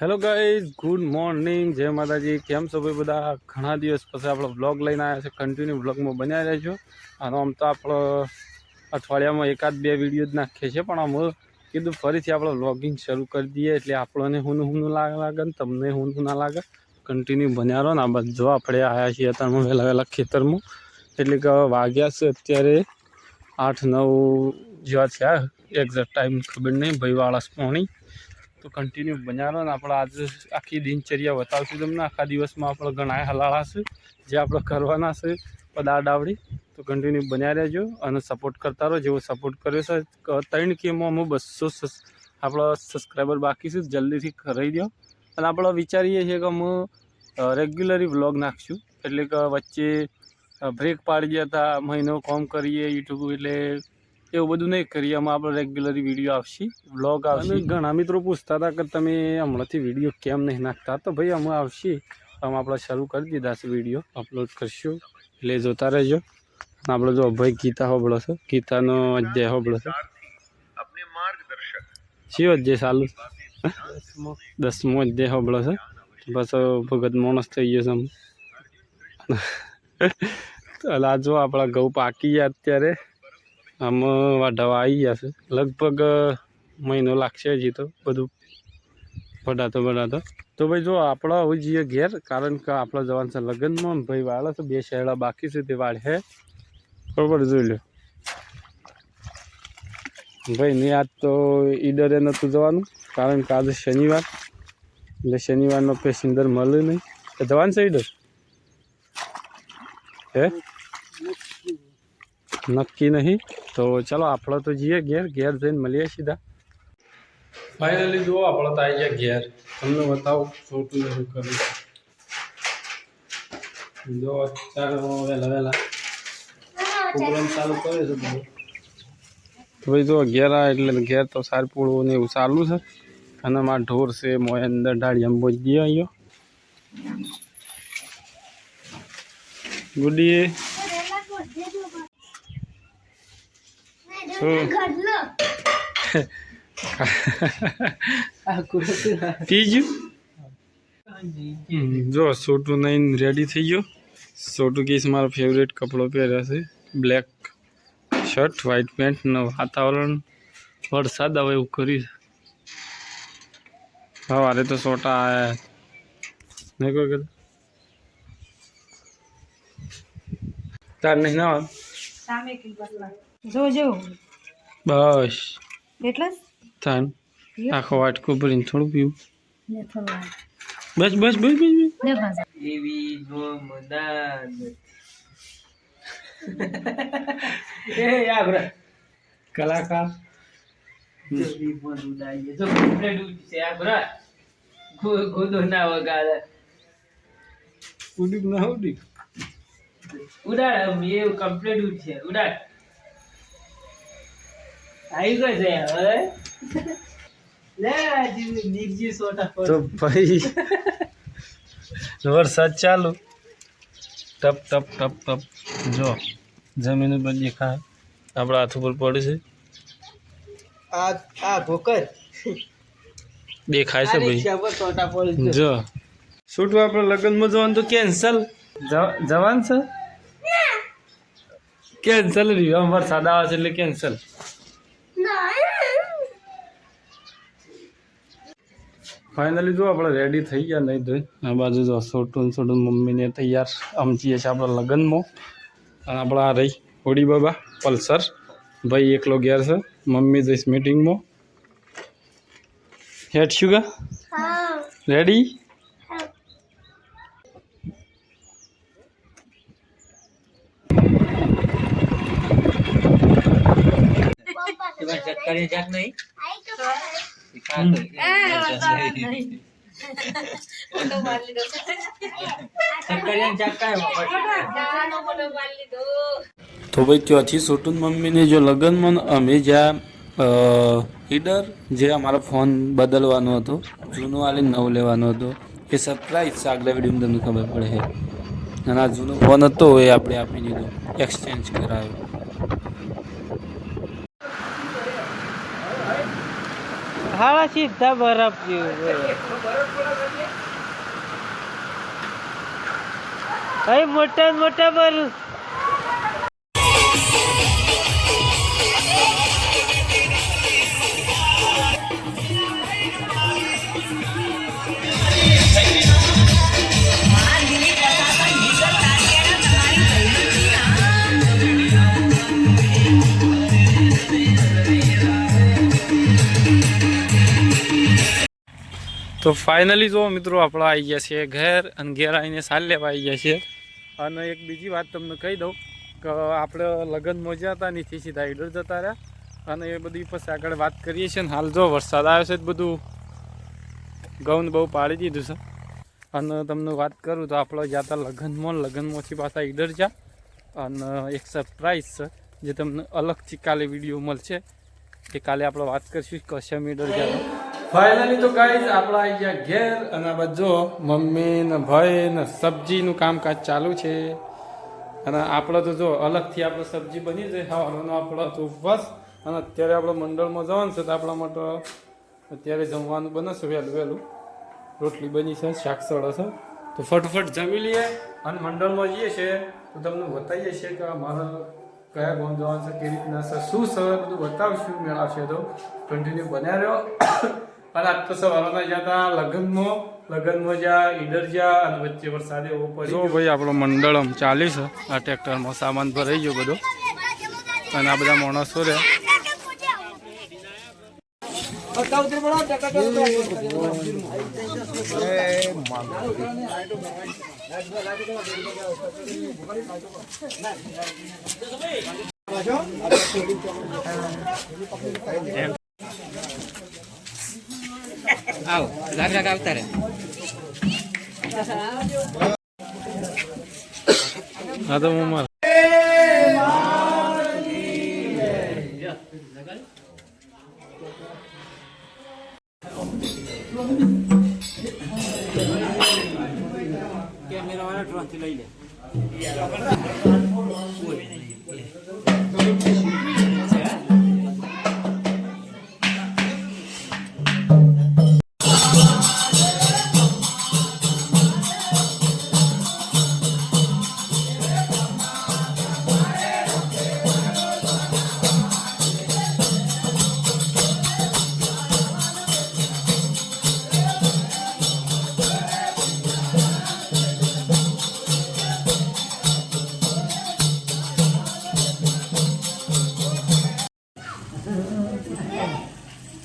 Hello guys good morning જય માતાજી. કેમ છો ભાઈ બધા? ઘણા દિવસ પછી આપણો બ્લોગ લઈને આવ્યા છે. કન્ટિન્યુ બ્લોગમાં બન્યા છો અને આમ તો આપણો અઠવાડિયામાં એકાદ બે વીડિયો જ નાખીએ છીએ. પણ આમ કીધું ફરીથી આપણે વ્લોગિંગ શરૂ કરી દઈએ. એટલે આપણને હુંનું હું લાગે લાગે ને તમને હું ના લાગે. કન્ટિન્યુ બન્યા રહો ને આ બધો આપણે આવ્યા છીએ અત્યારમાં વહેલા વહેલા ખેતરમાં. એટલે કે વાગ્યા છે અત્યારે આઠ નવ જેવા થયા. એક્ઝેક્ટ ટાઈમ ખબર નહીં. ભાઈવાળા પોણી તો કન્ટિન્યુ બન્યા ને આપણે આજે આખી દિનચર્યા બતાવશું તમને. આખા દિવસમાં આપણે ઘણા હલાળા છે જે આપણે કરવાના છે બધા ડાવડી તો કન્ટિન્યુ બન્યા રહેજો અને સપોર્ટ કરતા રહો. જેવો સપોર્ટ કર્યો છે ત્રણ કેમાં અમે બસો આપણા સબસ્ક્રાઈબર બાકી છે, જલ્દીથી કરી દો. અને આપણે વિચારીએ છીએ કે અમે રેગ્યુલરી વ્લોગ નાખશું. એટલે કે વચ્ચે બ્રેક પાડી હતા, મહિનો કોમ કરીએ યુટ્યુબ એટલે એવું બધું નહીં કરીએ. આમાં આપણે રેગ્યુલર વીડિયો આવશે વ્લોગ આવશે. ઘણા મિત્રો પૂછતા હતા કે તમે હમણાંથી વીડિયો કેમ નહીં નાખતા? તો ભાઈ અમે આવશે. અમે આપણે શરૂ કરી દીધા છે વીડિયો અપલોડ કરશું. એટલે જોતા રહેજો. આપણે જો ભાઈ ગીતા હોબળો છો. ગીતાનો અધ્યાય હોબળો છો. શિવ અધ્યાય ચાલુ? દસમો અધ્યાય હોબળો છો. બસ ભગત માણસ થઈ ગયો છે આમ જો આપણા ઘઉં પાકી ગયા અત્યારે. આમ વાઢાવા આવી ગયા છે. લગભગ મહિનો લાગશે હજી તો બધું વઢાતો વઢાતો તો ભાઈ જો આપણે હવે જઈએ ઘેર, કારણ કે આપણે જવાનું છે લગ્નમાં, ભાઈ વાળા છે, બે શેરડા બાકી છે, તે વાળ બરોબર, જોઈ લો ભાઈ નહીં આજ તો ઈડરે નહોતું જવાનું, કારણ કે આજે શનિવાર. એટલે શનિવારનો પેસેન્જર મળે નહીં. તો જવાનું છે ઈડર? હે? નક્કી નહીં? તો ચલો આપણે તો જઈએ ઘેર ઘેર જઈને મળીએ સીધા. ફાઇનલી જુઓ આપણે તો આવી ગયા ઘેર. તમને બતાવું છોટું શું કર્યું જો ચાલો વહેલા વહેલા. પ્રોગ્રામ ચાલુ કરે છે બધું. તો ભાઈ જો ઘેર આ એટલે ઘેર તો સારપુળું ને એવું ચાલુ છે. અને મારા ઢોર છે મોય અંદર ડાળીયામાં જ ગયો અહીંયા. ગુડી શું ગયું? જો સોટું નહીં રેડી થઈ ગયો. સોટું કીસ મારો ફેવરેટ કપડો પહેર્યા છે. બ્લેક શર્ટ વ્હાઇટ પેન્ટ ને વાતાવરણ. વરસાદ આવે એવું કર્યું સવારે તો સોટા આવ્યા નહીં કોઈ કીધું તાર નહીં ના આવે? જો જો બસ. એટલે? આખો વાટકો ભરીને થોડું પીવું. ને બસ બસ બસ બસ બસ. ને ભાજા એવી ગોમદાન. એ યાર કલાકાર. જલ્દી ફોન ઉડાઈએ જો કમ્પ્લેટ છે આ ભરા ગો- ગોદો ના વગાડે. ઉડીક ના ઉડીક. ઉડાડ એવું કમ્પ્લેટ છે. ઉડાડ. આવી ગયો છે હવે. તો ભાઈ વરસાદ ચાલુ. ટપ ટપ ટપ ટપ. જો જમીન ઉપર દેખાય આપણા હાથ ઉપર પડે છે. આ આ ભોકર. દેખાય છે ભાઈ. જો. છૂટું આપણે લગ્નમાં જવાનું તો કેન્સલ જવાનું છે? કેન્સલ રહ્યું. વરસાદ આવે છે એટલે કેન્સલ ફાઇનલી જો આપણે રેડી થઈ ગયા નહીં ધોઈ આ બાજુ જો સોટું સોટું મમ્મીને તૈયાર આમ જઈએ છીએ આપણા લગ્નમાં. અને આપણા આ રહી હોડી બાબા પલ્સર. ભાઈ એકલો ઘેર છે. મમ્મી જઈશ મીટિંગમાં હેડ શુગર રેડી ચક્કર જાત નહીં. તો ભાઈ ત્યાંથી છોટું મમ્મીને જો લગ્નમાં અમે જ્યાં અ, ઈડર જે અમારો ફોન બદલવાનો હતો જૂનો વાલે નવો લેવાનો હતો એ સરપ્રાઈઝ છે આગલા વિડીયોમાં તમને ખબર પડે છે અને આ જૂનો ફોન હતો એ આપણે આપી દીધો એક્સચેન્જ કરાયો હાલા સીધા બરફ જેવું મોટા મોટા બરફ. તો ફાઇનલી જો મિત્રો આપણે આવી ગયા છીએ ઘેર અને ઘેર આવીને સાલ લેવા આવી ગયા છીએ. અને એક બીજી વાત તમને કહી દઉં કે આપણે લગ્ન મોજા હતા નીચે સીધા ઈડર જતા રહ્યા. અને એ બધી પછી આગળ વાત કરીએ છીએ ને હાલ જો વરસાદ આવ્યો છે બધું ગૌન બહુ પાડી દીધું છે. અને તમને વાત કરું તો આપણે જ્યાં તા લગ્નમાં, લગ્નમાંથી પાછા ઈડર જા અને એક સરપ્રાઈઝ છે જે તમને અલગથી કાલે વીડિયો મળશે. એ કાલે આપણે વાત કરીશું કશ્યમ ઈડર જ્યાં. ફાઇનલી તો ગાઈઝ આપણે આવી ગયા ઘેર અને આ બધો મમ્મી ને ભાઈ ને સબ્જીનું કામકાજ ચાલુ છે. અને આપણે તો જો અલગથી આપણે સબ્જી બની જાય ખાવાનો આપણો તો ઉપવાસ. અને અત્યારે આપણે મંડળમાં જવાનું છે તો આપણા માટે અત્યારે જમવાનું બનશે વહેલું વહેલું. રોટલી બની છે, શાક સળો છે. તો ફટફટ જમી લઈએ અને મંડળમાં જઈએ છીએ. તો તમને બતાવીએ છીએ કે મારા કયા ગામ જવાનું છે, કેવી રીતના છે, શું છે, બધું બતાવશું. મેળવશે તો કન્ટિન્યુ બન્યા રહ્યો અને આજ તો સવારના જ્યાં હતા લગ્નમાં લગ્નમાં જ્યાં ઈડર જ્યાં અને વચ્ચે વરસાદ એવો પડ્યો જો ભાઈ આપણો મંડળ આમ ચાલી છે આ ટ્રેક્ટરમાં સામાન ભરાઈ ગયો બધો. અને આ બધા માણસો રહ્યા. આવ રાગ રાગ આવતા રે હા તો હું માર અહીંયા સમાપ્ત કરીએ છીએ તમને પસંદ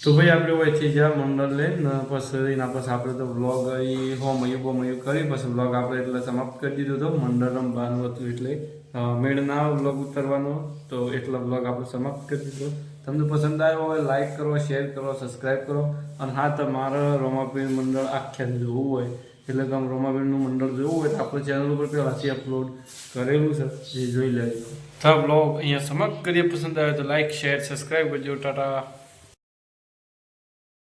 તો ભાઈ આપણે હોયથી જ્યાં મંડળ લઈને પછી એના આપણે તો વ્લોગ અહીં હોમયું બોમયું કરી, પછી વ્લોગ આપણે એટલે સમાપ્ત કરી દીધો હતો મંડળ બહારનું હતું એટલે મેળના બ્લોગ ઉતારવાનો, તો એટલો બ્લોગ આપણે સમાપ્ત કરી દીધો. તમને પસંદ આવ્યો હોય લાઈક કરો શેર કરો સબસ્ક્રાઈબ કરો. અને હા, તમારા રોમાપીર મંડળ આખ્યાન જોવું હોય એટલે આમ રોમાબેનનું મંડળ જોવું હોય તો આપણે ચેનલ ઉપર પહેલાંથી અપલોડ કરેલું છે એ જોઈ લેજો. તો બ્લોગ અહીંયા સમાપ્ત કરીએ. પસંદ આવે તો લાઇક શેર સબસ્ક્રાઈબ કરજો. ટાટા.